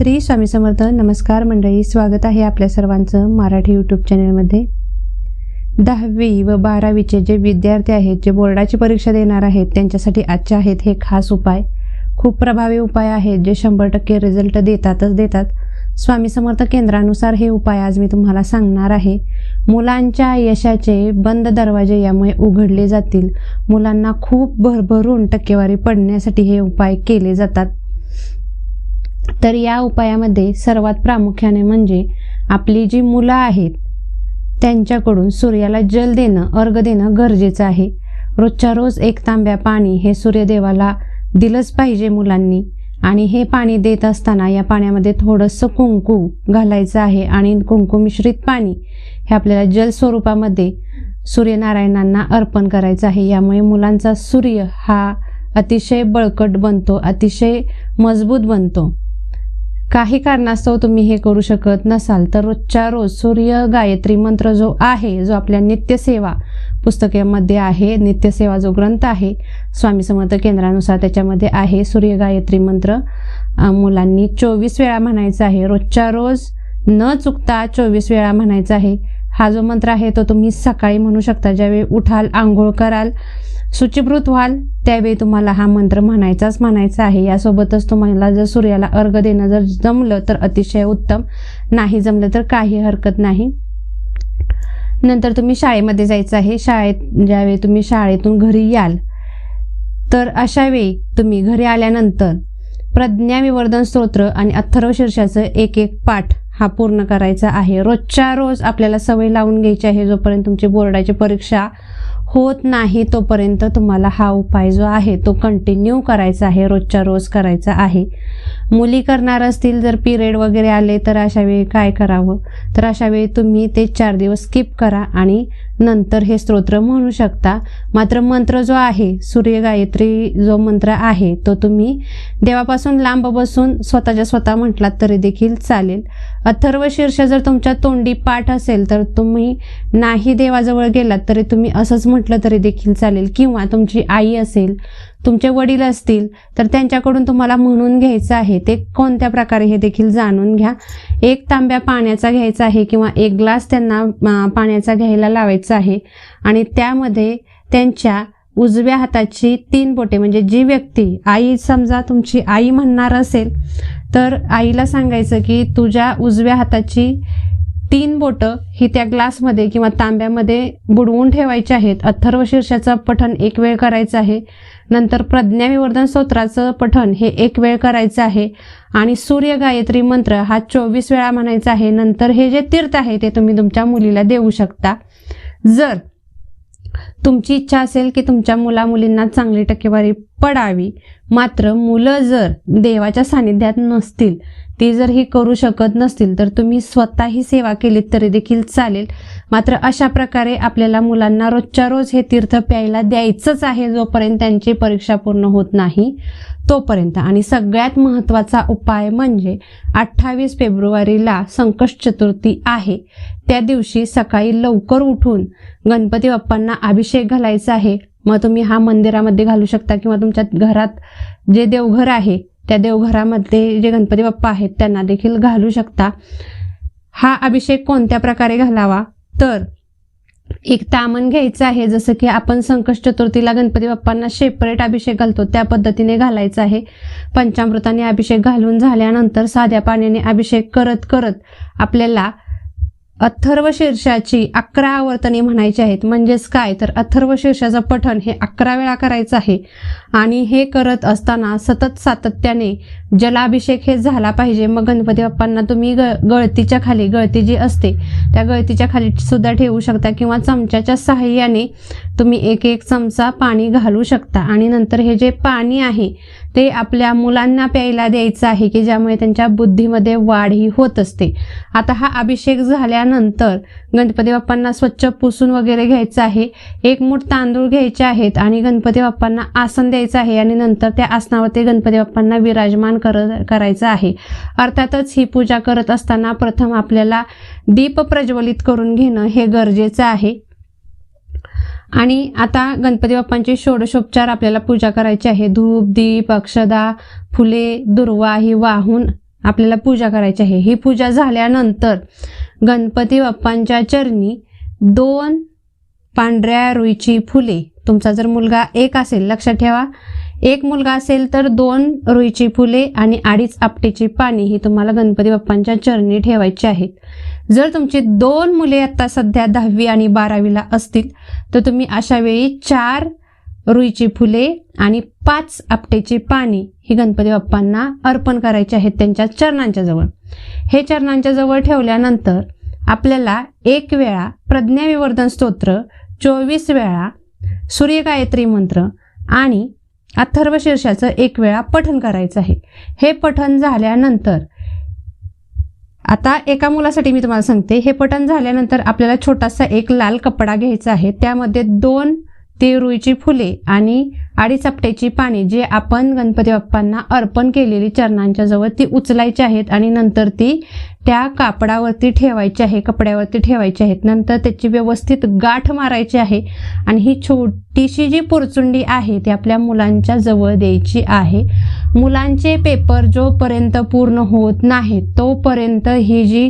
श्री स्वामी समर्थ नमस्कार मंडळी स्वागत आहे आपल्या सर्वांचं मराठी यूट्यूब चॅनलमध्ये दहावी व बारावीचे जे विद्यार्थी आहेत जे बोर्डाची परीक्षा देणार आहेत त्यांच्यासाठी आजचे आहेत हे खास उपाय. खूप प्रभावी उपाय आहेत जे शंभर टक्के रिझल्ट देतातच देतात. स्वामी समर्थ केंद्रानुसार हे उपाय आज मी तुम्हाला सांगणार आहे. मुलांच्या यशाचे बंद दरवाजे यामुळे उघडले जातील. मुलांना खूप भरभरून टक्केवारी पडण्यासाठी हे उपाय केले जातात. तर या उपायामध्ये सर्वात प्रामुख्याने म्हणजे आपली जी मुलं आहेत त्यांच्याकडून सूर्याला जल देणं अर्घ देणं गरजेचं आहे. रोजच्या रोज एक तांब्या पाणी हे सूर्यदेवाला दिलंच पाहिजे मुलांनी आणि हे पाणी देत असताना या पाण्यामध्ये थोडंसं कुंकू घालायचं आहे आणि कुंकू मिश्रित पाणी हे आपल्याला जल स्वरूपामध्ये सूर्यनारायणांना अर्पण करायचं आहे. यामुळे मुलांचा सूर्य हा अतिशय बळकट बनतो अतिशय मजबूत बनतो. काही कारणास्तव तुम्ही हे करू शकत नसाल तर रोजच्या रोज सूर्य गायत्री मंत्र जो आहे जो आपल्या नित्यसेवा पुस्तकामध्ये आहे नित्यसेवा जो ग्रंथ आहे स्वामी समर्थ केंद्रानुसार त्याच्यामध्ये आहे सूर्य गायत्री मंत्र. मुलांनी चोवीस वेळा म्हणायचा आहे रोजच्या रोज न चुकता चोवीस वेळा म्हणायचा आहे. हा जो मंत्र आहे तो तुम्ही सकाळी म्हणू शकता ज्यावेळी उठाल आंघोळ कराल शुचिभृत व्हाल त्यावेळी तुम्हाला हा मंत्र म्हणायचाच म्हणायचा आहे. यासोबतच तुम्हाला जर सूर्याला अर्घ देणं जर जमलं तर अतिशय उत्तम. नाही जमलं तर काही हरकत नाही. नंतर तुम्ही शाळेमध्ये जायचं आहे. शाळेत ज्यावेळी तुम्ही शाळेतून घरी याल तर अशावेळी तुम्ही घरी आल्यानंतर प्रज्ञाविवर्धन स्तोत्र आणि अथर्व शीर्षाचं एक एक पाठ हा पूर्ण करायचा आहे. रोजच्या रोज आपल्याला सवय लावून घ्यायची आहे जोपर्यंत तुमची बोर्डाची परीक्षा होत नाही तोपर्यंत तुम्हाला हा उपाय जो आहे तो कंटिन्यू करायचा आहे रोजच्या रोज करायचा आहे. मुली करणार असतील जर पिरियड वगैरे आले तर अशा वेळी काय करावं? तर अशा वेळी तुम्ही ते चार दिवस स्किप करा आणि नंतर हे स्तोत्र म्हणू शकता. मात्र मंत्र जो आहे सूर्य गायत्री जो मंत्र आहे तो तुम्ही देवापासून लांब बसून स्वतःच्या स्वतः म्हटलात तरी देखील चालेल. अथर्व शीर्ष जर तुमच्या तोंडी पाठ असेल तर तुम्ही नाही देवाजवळ गेलात तरी तुम्ही असंच म्हटलं तरी देखील चालेल. किंवा तुमची आई असेल तुमचे वडील असतील तर त्यांच्याकडून तुम्हाला म्हणून घ्यायचं आहे. ते कोणत्या प्रकारे हे देखील जाणून घ्या. एक तांब्या पाण्याचा घ्यायचा आहे किंवा एक ग्लास त्यांना पाण्याचा घ्यायला लावायचा आहे. आणि त्यामध्ये त्यांच्या उजव्या हाताची तीन बोटे म्हणजे जी व्यक्ती आई समजा तुमची आई म्हणणार असेल तर आईला सांगायचं की तुझ्या उजव्या हाताची तीन बोटं ही त्या ग्लासमध्ये किंवा तांब्यामध्ये बुडवून ठेवायची आहेत. अथर्व शीर्षाचं पठण एक वेळ करायचं आहे. नंतर प्रज्ञाविवर्धन स्तोत्राचं पठण हे एक वेळ करायचं आहे. आणि सूर्य गायत्री मंत्र हा चोवीस वेळा म्हणायचा आहे. नंतर हे जे तीर्थ आहे ते तुम्ही तुमच्या मुलीला देऊ शकता. जर तुमची इच्छा असेल की तुमच्या मुला मुलींना चांगली टक्केवारी पडावी मात्र मुलं जर देवाच्या सानिध्यात नसतील ते जर ही करू शकत नसतील तर तुम्ही स्वतः ही सेवा केलीत तरी देखील चालेल. मात्र अशा प्रकारे आपल्याला मुलांना रोजच्या रोज हे तीर्थ प्यायला द्यायचंच आहे जोपर्यंत त्यांची परीक्षा पूर्ण होत नाही तोपर्यंत. आणि सगळ्यात महत्त्वाचा उपाय म्हणजे अठ्ठावीस फेब्रुवारीला संकष्ट चतुर्थी आहे. त्या दिवशी सकाळी लवकर उठून गणपती बाप्पांना अभिषेक घालायचा आहे. मग तुम्ही हा मंदिरामध्ये घालू शकता किंवा तुमच्या घरात जे देवघर आहे त्या देवघरामध्ये जे गणपती बाप्पा आहेत त्यांना देखील घालू शकता. हा अभिषेक कोणत्या प्रकारे घालावा? तर एक तामण घ्यायचं आहे जसं की आपण संकष्ट चतुर्थीला गणपती बाप्पांना शेपरेट अभिषेक घालतो त्या पद्धतीने घालायचा आहे. पंचामृताने अभिषेक घालून झाल्यानंतर साध्या पाण्याने अभिषेक करत करत आपल्याला अथर्व शीर्षाची अकरा आवर्तने म्हणायची आहेत. म्हणजेच काय? तर अथर्व शीर्षाचं पठण हे अकरा वेळा करायचं आहे. आणि हे करत असताना सतत सातत्याने जलाभिषेक हे झाला पाहिजे. मग गणपती बाप्पांना तुम्ही ग गळतीच्या खाली गळती जी असते त्या गळतीच्या खाली सुद्धा ठेवू शकता किंवा चमच्याच्या सहाय्याने तुम्ही एक एक चमचा पाणी घालू शकता. आणि नंतर हे जे पाणी आहे ते आपल्या मुलांना प्यायला द्यायचं आहे की ज्यामुळे त्यांच्या बुद्धीमध्ये वाढ ही होत असते. आता हा अभिषेक झाल्या झाल्यानंतर गणपती बाप्पांना स्वच्छ पुसून वगैरे घ्यायचं आहे. एक मूठ तांदूळ घ्यायचे आहेत आणि गणपती बाप्पांना आसन द्यायचं आहे आणि नंतर त्या आसनावरती गणपती बाप्पांना विराजमान कर करायचं आहे. अर्थातच ही पूजा करत असताना प्रथम आपल्याला दीप प्रज्वलित करून घेणं हे गरजेचं आहे. आणि आता गणपती बाप्पांचे षोडशोपचार आपल्याला पूजा करायची आहे. धूप दीप अक्षदा फुले दुर्वा ही वाहून आपल्याला पूजा करायची आहे. ही पूजा झाल्यानंतर गणपती बाप्पांच्या चरणी दोन पांढऱ्या रुईची फुले. तुमचा जर मुलगा एक असेल लक्षात ठेवा. एक मुलगा असेल तर दोन रुईची फुले आणि अडीच आपटेची पाणी ही तुम्हाला गणपती बाप्पांच्या चरणी ठेवायची आहेत. जर तुमची दोन मुले आता सध्या दहावी आणि बारावीला असतील तर तुम्ही अशा वेळी चार रुईची फुले आणि पाच आपटेची पाणी ही गणपती बाप्पांना अर्पण करायची आहेत त्यांच्या चरणांच्या जवळ. हे चरणांच्या जवळ ठेवल्यानंतर आपल्याला एक वेळा प्रज्ञाविवर्धन स्तोत्र चोवीस वेळा सूर्यगायत्री मंत्र आणि अथर्व शीर्षाचं एक वेळा पठण करायचं आहे. हे पठण झाल्यानंतर आता एका मुलासाठी मी तुम्हाला सांगते हे पठण झाल्यानंतर आपल्याला छोटासा एक लाल कपडा घ्यायचा आहे. त्यामध्ये दोन ती रुईची फुले आणि आडीचपट्याची पाने जे आपण गणपती बाप्पांना अर्पण केलेली चरणांच्या जवळ ती उचलायची आहेत आणि नंतर ती त्या कापडावरती ठेवायची आहे कपड्यावरती ठेवायची आहेत. नंतर त्याची व्यवस्थित गाठ मारायची आहे आणि ही छोटीशी जी पुरचुंडी आहे ती आपल्या मुलांच्या जवळ द्यायची आहे. मुलांचे पेपर जोपर्यंत पूर्ण होत नाही तोपर्यंत ही जी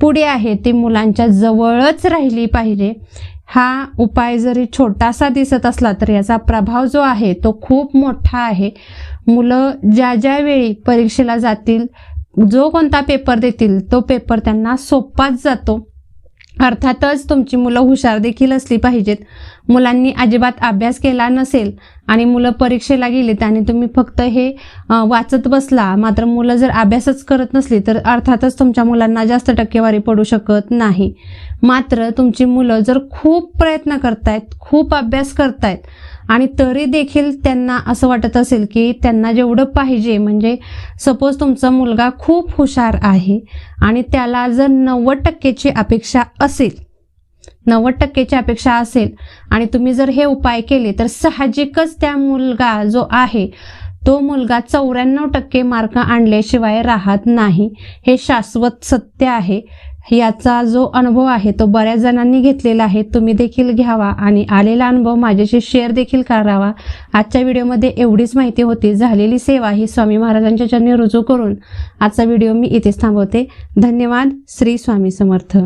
पुढे आहे ती मुलांच्या जवळच राहिली पाहिजे. हा उपाय जरी छोटासा दिसत असला तर याचा प्रभाव जो आहे तो खूप मोठा आहे. मुलं ज्या ज्या वेळी परीक्षेला जातील जो कोणता पेपर देतील तो पेपर त्यांना सोपाच जातो. अर्थातच तुमची मुलं हुशार देखील असली पाहिजेत. मुलांनी अजिबात अभ्यास केला नसेल आणि मुलं परीक्षेला गेलीत आणि तुम्ही फक्त हे वाचत बसला. मात्र मुलं जर अभ्यासच करत नसली तर अर्थातच तुमच्या मुलांना जास्त टक्केवारी पडू शकत नाही. मात्र तुमची मुलं जर खूप प्रयत्न करतायत खूप अभ्यास करतायत आणि तरी देखील त्यांना असं वाटत असेल की त्यांना जेवढं पाहिजे म्हणजे सपोज तुमचा मुलगा खूप हुशार आहे आणि त्याला जर नव्वद टक्केची अपेक्षा असेल नव्वद टक्केची अपेक्षा असेल आणि तुम्ही जर हे उपाय केले तर साहजिकच त्या मुलगा जो आहे तो मुलगा चौऱ्याण्णव टक्के मार्क आणल्याशिवाय राहत नाही. हे शाश्वत सत्य आहे. याचा जो अनुभव आहे तो बऱ्याच जणांनी घेतलेला आहे. तुम्ही देखील घ्यावा आणि आलेला अनुभव माझ्याशी शेअर देखील करावा. आजच्या व्हिडिओमध्ये एवढीच माहिती होती. झालेली सेवा ही स्वामी महाराजांच्या चरणी रुजू करून आजचा व्हिडिओ मी इथेच थांबवते. धन्यवाद. श्री स्वामी समर्थ.